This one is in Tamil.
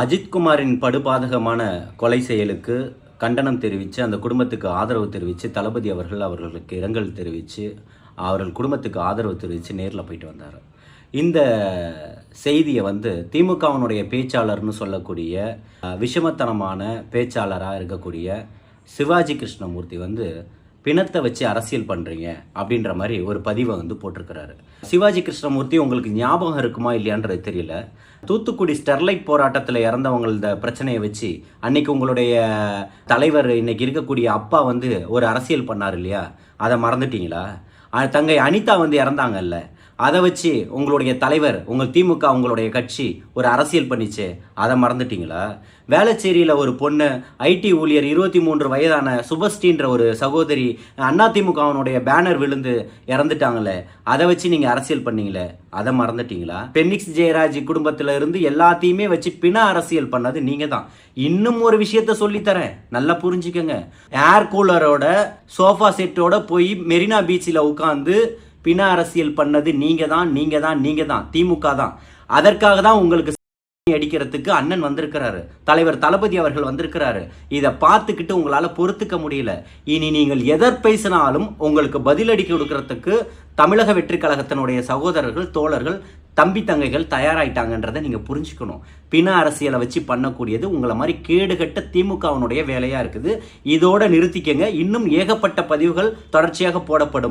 அஜித்குமாரின் படுபாதகமான கொலை செயலுக்கு கண்டனம் தெரிவித்து அந்த குடும்பத்துக்கு ஆதரவு தெரிவித்து தளபதி அவர்கள் அவர்களுக்கு இரங்கல் தெரிவித்து அவர்கள் குடும்பத்துக்கு ஆதரவு தெரிவித்து நேரில் போயிட்டு வந்தார். இந்த செய்தியை வந்து திமுகவினுடைய பேச்சாளர்னு சொல்லக்கூடிய விஷமத்தனமான பேச்சாளராக இருக்கக்கூடிய சிவாஜி கிருஷ்ணமூர்த்தி வந்து பிணத்தை வச்சு அரசியல் பண்ணுறீங்க அப்படின்ற மாதிரி ஒரு பதிவை வந்து போட்டிருக்கிறாரு. சிவாஜி கிருஷ்ணமூர்த்தி உங்களுக்கு ஞாபகம் இருக்குமா இல்லையான்றது தெரியல. தூத்துக்குடி ஸ்டெர்லைட் போராட்டத்தில் இறந்தவங்கள பிரச்சனையை வச்சு அன்னைக்கு உங்களுடைய தலைவர் இன்னைக்கு இருக்கக்கூடிய அப்பா வந்து ஒரு அரசியல் பண்ணார் இல்லையா? அதை மறந்துட்டீங்களா? தங்கை அனிதா வந்து இறந்தாங்கல்ல. அதை வச்சு உங்களுடைய தலைவர் உங்கள் திமுக உங்களுடைய கட்சி ஒரு அரசியல் பண்ணிச்சு. அதை மறந்துட்டீங்களா? வேளச்சேரியில் ஒரு பொண்ணு ஐடி ஊழியர் இருபத்தி மூன்று வயதான சுபஸ்ரீன்ற ஒரு சகோதரி அண்ணா திமுகவினுடைய பேனர் விழுந்து இறந்துட்டாங்களே. அதை வச்சு நீங்கள் அரசியல் பண்ணீங்களே. அதை மறந்துட்டீங்களா? பென்னிக்ஸ் ஜெயராஜ் குடும்பத்தில் இருந்து எல்லாத்தையுமே வச்சு பிண அரசியல் பண்ணது நீங்கள் தான். இன்னும் ஒரு விஷயத்த சொல்லித்தரேன். நல்லா புரிஞ்சுக்கங்க. ஏர் கூலரோட சோஃபா செட்டோட போய் மெரினா பீச்சில் உட்காந்து பிண அரசியல் பண்ணது நீங்க தான் நீங்க தான் நீங்க தான் திமுக தான் அதற்காக தான் உங்களுக்கு அடிக்கிறதுக்கு அண்ணன் வந்திருக்கிறாரு. தலைவர் தளபதி அவர்கள் வந்திருக்கிறாரு. இதை பார்த்துக்கிட்டு உங்களால பொறுத்துக்க முடியல. இனி நீங்கள் எதர் பேசினாலும் உங்களுக்கு பதிலடி கொடுக்கறதுக்கு தமிழக வெற்றி கழகத்தினுடைய சகோதரர்கள் தோழர்கள் தம்பி தங்கைகள் தயாராயிட்டாங்கன்றதை நீங்கள் புரிஞ்சுக்கணும். பிண அரசியலை வச்சு பண்ணக்கூடியது உங்களை மாதிரி கேடுகட்ட திமுகவினுடைய வேலையாக இருக்குது. இதோட நிறுத்திக்கங்க. இன்னும் ஏகப்பட்ட பதிவுகள் தொடர்ச்சியாக போடப்படும்.